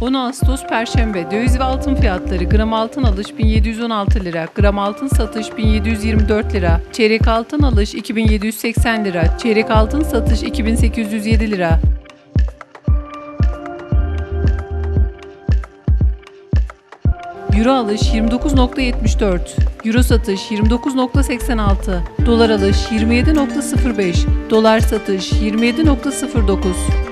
10 Ağustos Perşembe döviz ve altın fiyatları gram altın alış 1716 lira, gram altın satış 1724 lira, çeyrek altın alış 2780 lira, çeyrek altın satış 2807 lira. Euro alış 29.74, Euro satış 29.86, Dolar alış 27.05, Dolar satış 27.09.